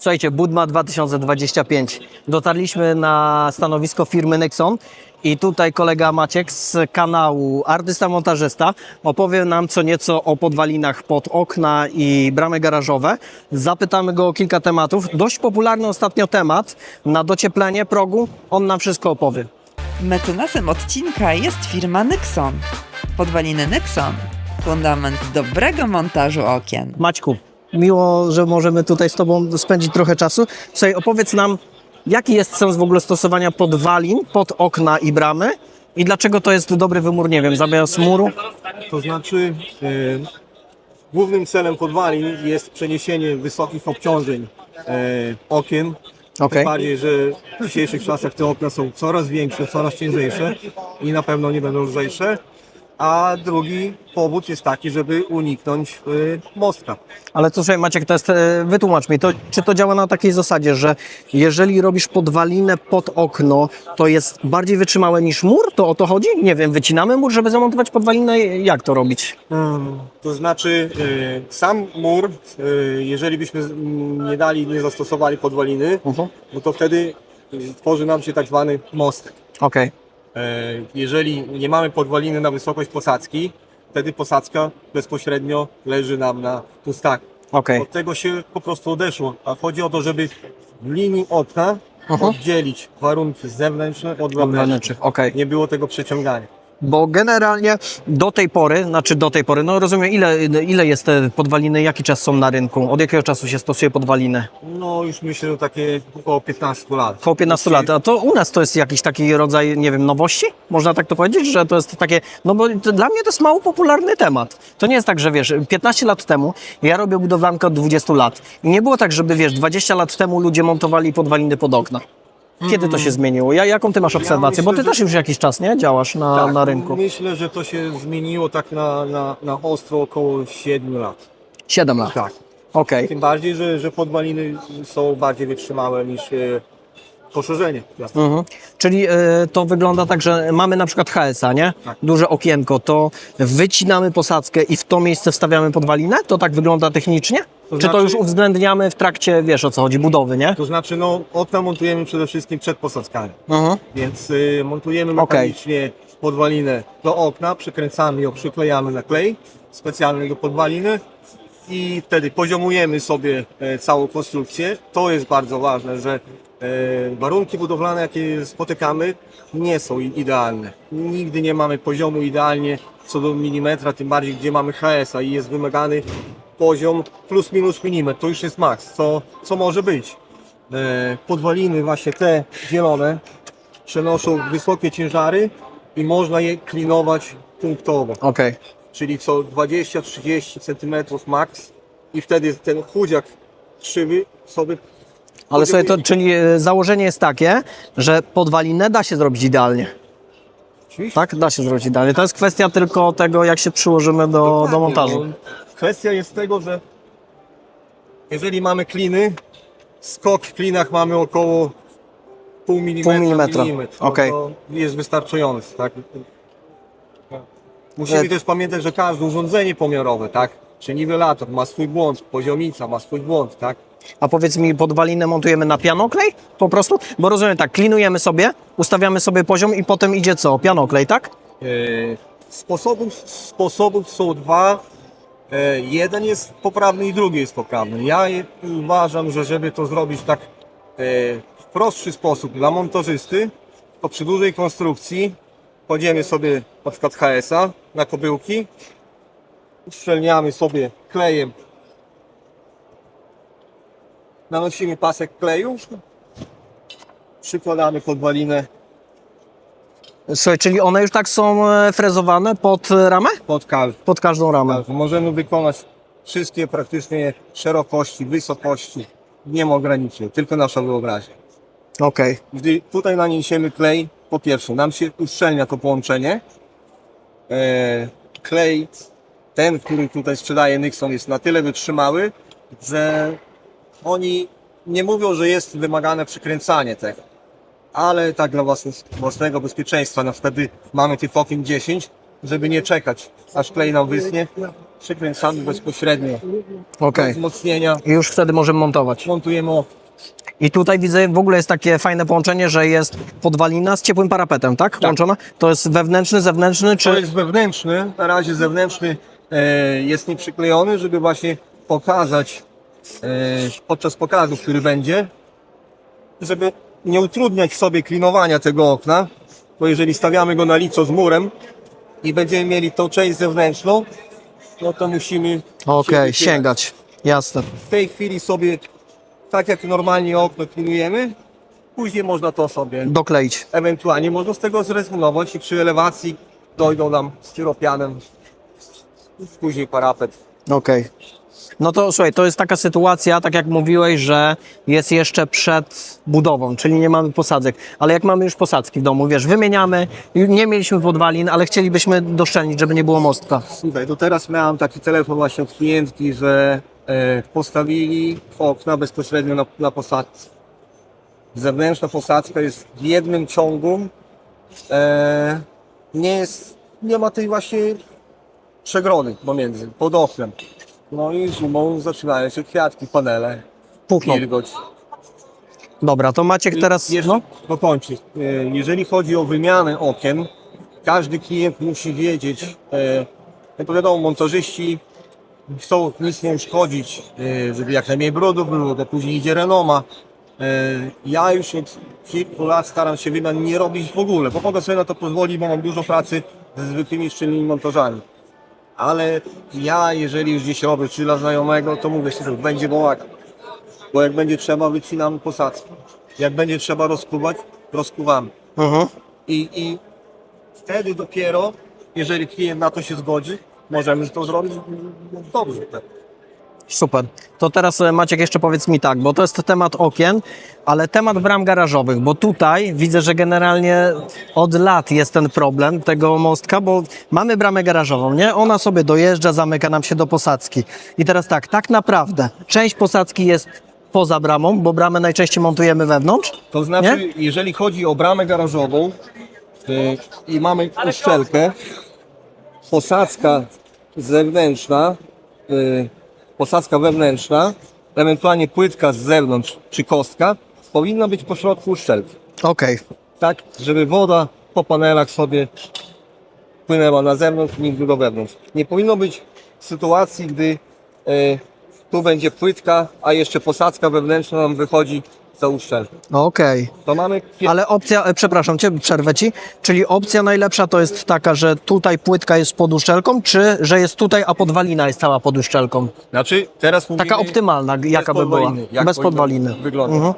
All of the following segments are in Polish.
Słuchajcie, Budma 2025. Dotarliśmy na stanowisko firmy Nexon i tutaj kolega Maciek z kanału Artysta Montażysta opowie nam co nieco o podwalinach pod okna i bramy garażowe. Zapytamy go o kilka tematów. Dość popularny ostatnio temat na docieplenie progu. On nam wszystko opowie. Mecenasem odcinka jest firma Nexon. Podwaliny Nexon. Fundament dobrego montażu okien. Maćku, miło, że możemy tutaj z Tobą spędzić trochę czasu. Słuchaj, opowiedz nam, jaki jest sens w ogóle stosowania podwalin pod okna i bramy i dlaczego to jest dobry wymór, nie wiem, zamiast muru? To znaczy, e, głównym celem podwalin jest przeniesienie wysokich obciążeń e, okien. Okej. Tym bardziej, że w dzisiejszych czasach te okna są coraz większe, coraz ciężejsze i na pewno nie będą lżejsze. A drugi powód jest taki, żeby uniknąć e, mostka. Ale słuchaj, Maciek, to jest, e, wytłumacz mi, to, czy to działa na takiej zasadzie, że jeżeli robisz podwalinę pod okno, to jest bardziej wytrzymałe niż mur? To o to chodzi? Nie wiem, wycinamy mur, żeby zamontować podwalinę? Jak to robić? To znaczy, e, sam mur, jeżeli byśmy z- m, nie dali, nie zastosowali podwaliny, Mhm. no to wtedy tworzy nam się tak zwany mostek. Okej, Jeżeli nie mamy podwaliny na wysokość posadzki, wtedy posadzka bezpośrednio leży nam na pustaku. okej. Od tego się po prostu odeszło. A chodzi o to, żeby w linii okna Mhm. oddzielić warunki zewnętrzne od Od wewnętrznych. wewnętrznych, okej. Nie było tego przeciągania. Bo generalnie do tej pory, znaczy do tej pory, no rozumiem, ile, ile jest te podwaliny, jaki czas są na rynku? Od jakiego czasu się stosuje podwaliny? No już myślę, że takie około 15 lat. Około 15 lat. A to u nas to jest jakiś taki rodzaj, nie wiem, nowości? Można tak to powiedzieć, że to jest takie, no bo dla mnie to jest mało popularny temat. To nie jest tak, że wiesz, 15 lat temu ja robię budowlankę od 20 lat i nie było tak, żeby wiesz, 20 lat temu ludzie montowali podwaliny pod okna. Kiedy to się zmieniło? Ja, jaką ty masz obserwację? Bo ty myślę, że- też już jakiś czas, nie? Działasz na, Tak, na rynku. Myślę, że to się zmieniło tak na, na, na ostro około 7 lat. 7 lat. Tak. Okej. Tym bardziej, że, że podwaliny są bardziej wytrzymałe niż e, poszerzenie. Jasne. Mhm. Czyli e, to wygląda tak, że mamy na przykład HS-a, nie? Tak. Duże okienko, to wycinamy posadzkę i w to miejsce wstawiamy podwalinę? To tak wygląda technicznie? To Czy to znaczy- już uwzględniamy w trakcie, wiesz o co chodzi, budowy, nie? To znaczy, no, okna montujemy przede wszystkim przed posadzkami. Mhm. Więc y, montujemy Okej. mechanicznie podwalinę do okna, przykręcamy ją, przyklejamy na klej specjalny do podwaliny i wtedy poziomujemy sobie e, całą konstrukcję. To jest bardzo ważne, że e, warunki budowlane, jakie spotykamy, nie są idealne. Nigdy nie mamy poziomu idealnie co do milimetra, tym bardziej gdzie mamy HS-a i jest wymagany poziom plus minus milimetr. To już jest maks, co, co może być. E, podwaliny właśnie te zielone przenoszą wysokie ciężary i można je klinować punktowo, Okej. Czyli co 20-30 cm max i wtedy ten chudziak krzywy sobie Ale sobie to, czyli e, założenie jest takie, że podwalinę da się zrobić idealnie. Oczywiście. Tak? Da się zrobić idealnie. To jest kwestia tylko tego, jak się przyłożymy do, do montażu. no. Kwestia jest tego, że jeżeli mamy kliny, skok w klinach mamy około pół milimetra, Pół milimetra, milimetr, no okej. to jest wystarczający, tak? Musimy E- też pamiętać, że każde urządzenie pomiarowe, tak? Czy niwelator ma swój błąd, poziomica ma swój błąd, tak? A powiedz mi, podwalinę montujemy na pianoklej? Po prostu? Bo rozumiem tak, klinujemy sobie, ustawiamy sobie poziom i potem idzie co? Pianoklej, tak? E, Sposobów, sposobów są dwa. E, Jeden jest poprawny i drugi jest poprawny. Ja je- uważam, że żeby to zrobić tak e, w prostszy sposób dla montażysty, to przy dużej konstrukcji kładziemy sobie na przykład HS-a na kobyłki, uszczelniamy sobie klejem, nanosimy pasek kleju, przykładamy podwalinę Słuchaj, czyli one już tak są e, frezowane pod e, ramę? pod każdą. Pod każdą ramę. Możemy wykonać wszystkie praktycznie szerokości, wysokości. Nie ma ograniczeń, tylko nasza wyobraźnia. Okej. Gdy tutaj naniesiemy klej, po pierwsze, nam się uszczelnia to połączenie. E, klej, ten, który tutaj sprzedaje Nixon, jest na tyle wytrzymały, że oni nie mówią, że jest wymagane przykręcanie tego. Ale tak dla własne- własnego bezpieczeństwa, na gdy mamy tych okien 10, żeby nie czekać, aż klej nam wysnie, przykręcamy bezpośrednio Okej. wzmocnienia, I już wtedy możemy montować. montujemy. I tutaj widzę, w ogóle jest takie fajne połączenie, że jest podwalina z ciepłym parapetem, tak? Łączona? To jest wewnętrzny, zewnętrzny, To czy... jest wewnętrzny, na razie zewnętrzny e, jest nieprzyklejony, żeby właśnie pokazać e, podczas pokazu, który będzie, żeby nie utrudniać sobie klinowania tego okna, bo jeżeli stawiamy go na lico z murem i będziemy mieli tą część zewnętrzną, no to musimy Okej, wychylać. sięgać. Jasne. W tej chwili sobie, tak jak normalnie okno klinujemy, później można to sobie Dokleić. Ewentualnie można z tego zrezygnować i przy elewacji dojdą nam styropianem, później parapet. Okej. No to słuchaj, to jest taka sytuacja, tak jak mówiłeś, że jest jeszcze przed budową, czyli nie mamy posadzek. Ale jak mamy już posadzki w domu, wiesz, wymieniamy, nie mieliśmy podwalin, ale chcielibyśmy doszczelnić, żeby nie było mostka. Słuchaj, to teraz miałem taki telefon właśnie od klientki, że postawili okna bezpośrednio na, na posadzce. Zewnętrzna posadzka jest w jednym ciągu. E, nie jest, nie ma tej właśnie przegrody pomiędzy, pod oknem. No i zimą zaczynają się kwiatki, panele, Puchną. wilgoć. Dobra, to Maciek teraz... Jeszcze No, dokończę. E, Jeżeli chodzi o wymianę okien, każdy klient musi wiedzieć, e, no to wiadomo, montażyści chcą nic nie uszkodzić, e, żeby jak najmniej brudu było, to później idzie renoma. E, Ja już od kilku lat staram się wymian nie robić w ogóle, bo mogę sobie na to pozwolić, bo mam dużo pracy ze zwykłymi szczelnymi montażami. Ale ja, jeżeli już gdzieś robię, czy dla znajomego, to mówię sobie, będzie bałagan. Bo jak będzie trzeba, wycinamy posadzkę. Jak będzie trzeba rozkuwać, rozkuwamy. mhm. I, I wtedy dopiero, jeżeli klient na to się zgodzi, możemy to zrobić dobrze. Super. To teraz e, Maciek jeszcze powiedz mi tak, bo to jest temat okien, ale temat bram garażowych, bo tutaj widzę, że generalnie od lat jest ten problem tego mostka, bo mamy bramę garażową, nie? Ona sobie dojeżdża, zamyka nam się do posadzki. I teraz tak, tak naprawdę część posadzki jest poza bramą, bo bramę najczęściej montujemy wewnątrz. To znaczy, jeżeli chodzi o bramę garażową y, i mamy uszczelkę, posadzka zewnętrzna, y, posadzka wewnętrzna, ewentualnie płytka z zewnątrz czy kostka, powinna być po środku uszczelki. Okej. tak, żeby woda po panelach sobie płynęła na zewnątrz, nigdy do wewnątrz. Nie powinno być sytuacji, gdy e, tu będzie płytka, a jeszcze posadzka wewnętrzna nam wychodzi za uszczelkę. Okej. To mamy pie- Ale opcja, e, przepraszam cię, przerwę ci, czyli opcja najlepsza to jest taka, że tutaj płytka jest pod uszczelką, czy że jest tutaj, a podwalina jest cała pod uszczelką? Znaczy, teraz mówimy... Taka optymalna, jaka by była? podwaliny. Jak Bez powinno podwaliny. Mhm.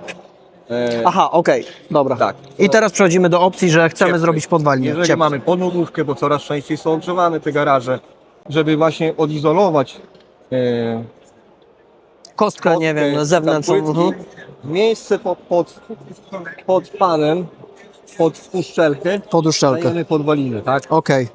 E, Aha, okej, dobra. Tak. I teraz przechodzimy do opcji, że chcemy zrobić podwalinę. Jeżeli Ciepły. mamy podlodówkę, bo coraz częściej są ogrzewane te garaże, żeby właśnie odizolować e, Kostkę, nie wiem, zewnętrzną. Mhm. Miejsce pod, pod, pod panem, pod uszczelkę, Pod uszczelkę. dajemy podwaliny, tak? Okej.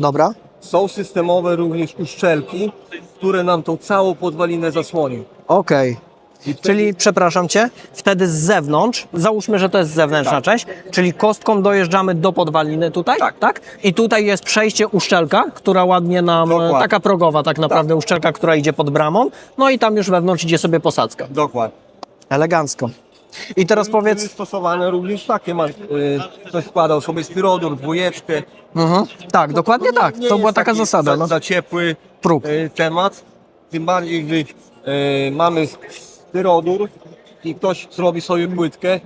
Dobra. Są systemowe również uszczelki, które nam tą całą podwalinę zasłonią. Okej. I wtedy- Czyli, przepraszam cię, wtedy z zewnątrz, załóżmy, że to jest zewnętrzna Tak. część, czyli kostką dojeżdżamy do podwaliny tutaj, Tak. I tutaj jest przejście uszczelka, która ładnie nam, Dokładnie. taka progowa tak naprawdę uszczelka, która idzie pod bramą, no i tam już wewnątrz idzie sobie posadzka. Dokładnie. Elegancko. I teraz powiedz, Były stosowane również takie, ma, y, ktoś składał sobie styrodur, dwójeczkę. mhm. tak, dokładnie nie- tak, nie to była taka zasada. Za, No. za ciepły Próg. y, temat, tym bardziej gdy y, mamy styrodur i ktoś zrobi sobie płytkę,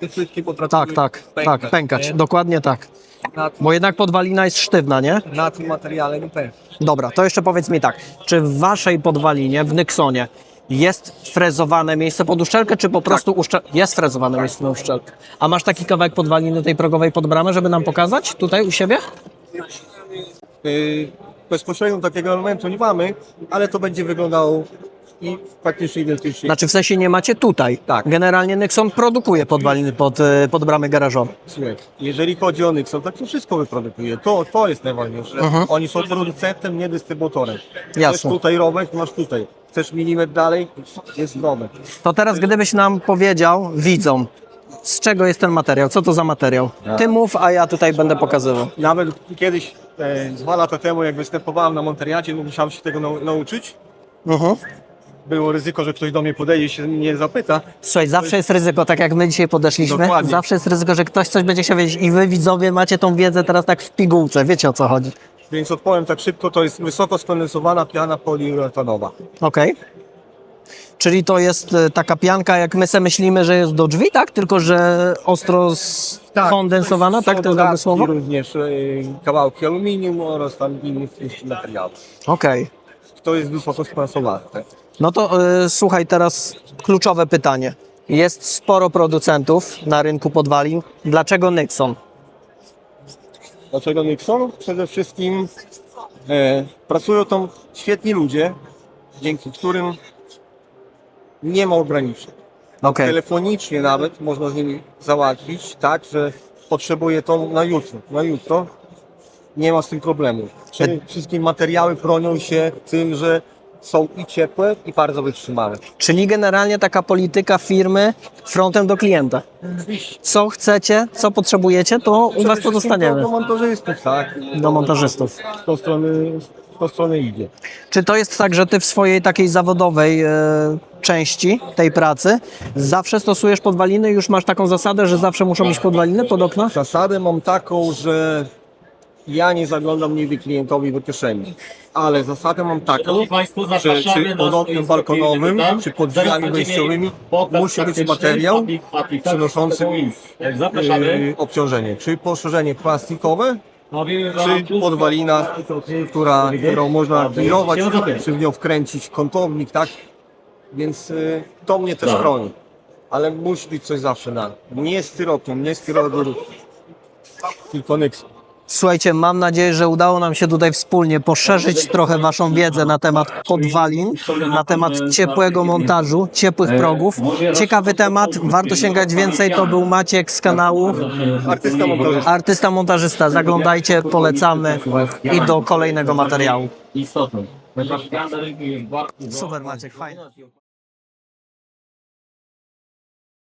te płytki potrafiły Tak, tak, tak, pękać, nie? dokładnie tak. Na, Bo jednak podwalina jest sztywna, nie? na tym materiale nie pęka. Dobra, to jeszcze powiedz mi tak, czy w waszej podwalinie, w Nixonie, jest frezowane miejsce pod uszczelkę, czy po prostu uszczel... jest frezowane miejsce na uszczelkę? A masz taki kawałek podwaliny tej progowej pod bramę, żeby nam pokazać tutaj u siebie? Y, bezpośrednio takiego elementu nie mamy, ale to będzie wyglądało i praktycznie identycznie. Znaczy w sensie nie macie tutaj. Tak. Generalnie Nixon produkuje podwaliny pod, e, pod bramy garażowe. Słuchaj, jeżeli chodzi o Nixon, tak to wszystko wyprodukuje. To, to jest najważniejsze. Oni są producentem, nie dystrybutorem. Chcesz Jasne. tutaj robek, masz tutaj. Chcesz milimetr dalej, jest robek. To teraz gdybyś nam powiedział, widzom, z czego jest ten materiał, co to za materiał? Ty mów, a ja tutaj będę pokazywał. Nawet kiedyś e, dwa lata temu, jak występowałem na Monteriadzie, no musiałem się tego nau- nauczyć. Było ryzyko, że ktoś do mnie podejdzie i się mnie zapyta. Słuchaj, zawsze jest ryzyko, tak jak my dzisiaj podeszliśmy. Dokładnie. Zawsze jest ryzyko, że ktoś coś będzie chciał wiedzieć i wy widzowie macie tą wiedzę teraz tak w pigułce, wiecie o co chodzi. Więc odpowiem tak szybko, to jest wysoko skondensowana piana poliuretanowa. Okej. Czyli to jest e, taka pianka, jak my sobie myślimy, że jest do drzwi, tak? Tylko, że ostro skondensowana, tak? To jest dobre dodatki słowo? również e, kawałki aluminium oraz tam innych materiałów. Okej. To jest wysoko skondensowane. Tak? No to e, słuchaj, teraz kluczowe pytanie. Jest sporo producentów na rynku podwalin. Dlaczego Nixon? Dlaczego Nixon? Przede wszystkim e, pracują tam świetni ludzie, dzięki którym nie ma ograniczeń. Okej. Telefonicznie nawet można z nimi załatwić, tak, że potrzebuję to na jutro. Na jutro nie ma z tym problemu. Przede wszystkim materiały bronią się tym, że są i ciepłe, i bardzo wytrzymałe. Czyli generalnie taka polityka firmy frontem do klienta. Co chcecie, co potrzebujecie, to u was to dostaniemy. Do montażystów, tak. Do montażystów. W tą stronę, w tą stronę idzie. Czy to jest tak, że ty w swojej takiej zawodowej e, części tej pracy zawsze stosujesz podwaliny i już masz taką zasadę, że zawsze muszą iść podwaliny pod okna? Zasadę mam taką, że ja nie zaglądam nigdy klientowi do kieszeni. Ale zasadę mam taką, że czy pod oknem balkonowym, czy pod drzwiami wejściowymi musi być materiał przynoszący yy, obciążenie. Czy poszerzenie plastikowe, czy podwalina, która, którą można grillować, czy w nią wkręcić kątownik, tak? Więc y, to mnie też chroni. Ale musi być coś zawsze na. Nie styropian, nie styrodur, tylko Nixon. Słuchajcie, mam nadzieję, że udało nam się tutaj wspólnie poszerzyć trochę Waszą wiedzę na temat podwalin, na temat ciepłego montażu, ciepłych progów. Ciekawy temat, warto sięgać więcej. To był Maciek z kanału Artysta montażysta. Artysta Montażysta. Zaglądajcie, polecamy i do kolejnego materiału. istotą. Super Maciek, fajnie.